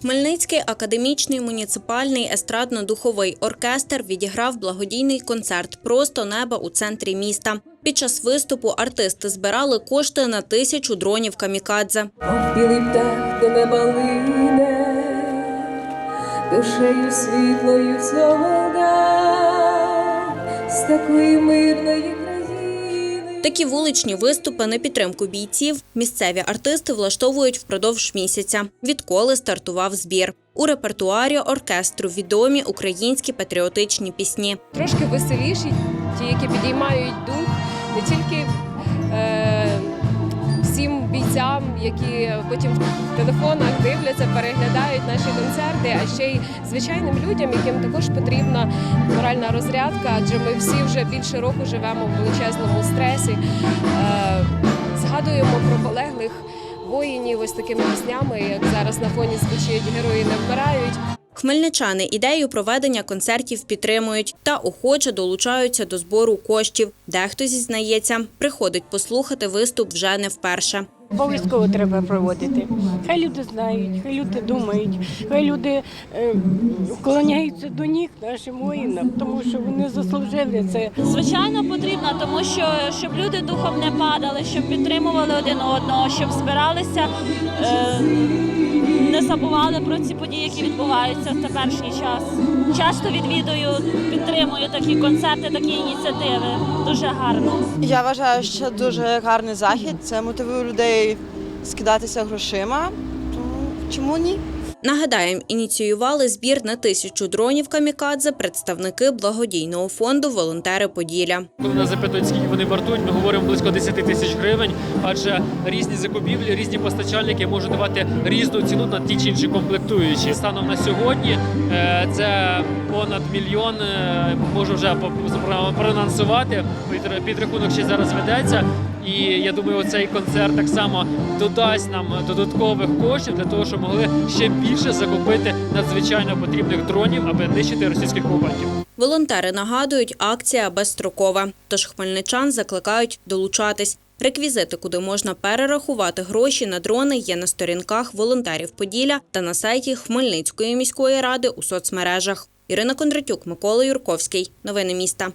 Хмельницький академічний муніципальний естрадно-духовий оркестр відіграв благодійний концерт Просто неба у центрі міста. Під час виступу артисти збирали кошти на тисячу дронів камікадзе. Білий птах до неба лине, душею світлою солодат, з такої мирної. Такі вуличні виступи на підтримку бійців місцеві артисти влаштовують впродовж місяця, відколи стартував збір. У репертуарі оркестру відомі українські патріотичні пісні. Трошки веселіші, ті, які підіймають дух не тільки бійцям, які потім в телефонах дивляться, переглядають наші концерти, а ще й звичайним людям, яким також потрібна моральна розрядка, адже ми всі вже більше року живемо в величезному стресі. Е, згадуємо про полеглих воїнів ось такими піснями, як зараз на фоні звучить герої не вмирають. Хмельничани ідею проведення концертів підтримують та охоче долучаються до збору коштів. Дехто зізнається, приходить послухати виступ вже не вперше. Обов'язково треба проводити. Хай люди знають, хай люди думають, хай люди е, вклоняються до ніг нашим воїнам, тому що вони заслужили це. Звичайно, потрібно, тому що щоб люди духом не падали, щоб підтримували один одного, щоб збиралися, е, не забували про ці події, які відбуваються в теперішній час. Часто відвідую, підтримую такі концерти, такі ініціативи. Дуже гарно. Я вважаю, що дуже гарний захід. Це мотивує людей скидатися грошима. Тому чому ні? Нагадаємо, ініціювали збір на тисячу дронів камікадзе представники благодійного фонду Волонтери Поділля. Коли нас запитують, скільки вони вартують, ми говоримо близько 10 тисяч гривень, адже різні закупівлі, різні постачальники можуть давати різну ціну на ті чи інші комплектуючі. Станом на сьогодні е, це понад мільйон. е, Можу вже проанонсувати. Під- Підрахунок ще зараз ведеться. І я думаю, цей концерт так само додасть нам додаткових коштів для того, щоб могли ще більше закупити надзвичайно потрібних дронів, аби нищити російських окупантів. Волонтери нагадують, акція безстрокова, тож хмельничан закликають долучатись. Реквізити, куди можна перерахувати гроші на дрони, є на сторінках волонтерів Поділля та на сайті Хмельницької міської ради у соцмережах. Ірина Кондратюк, Микола Юрковський. Новини міста.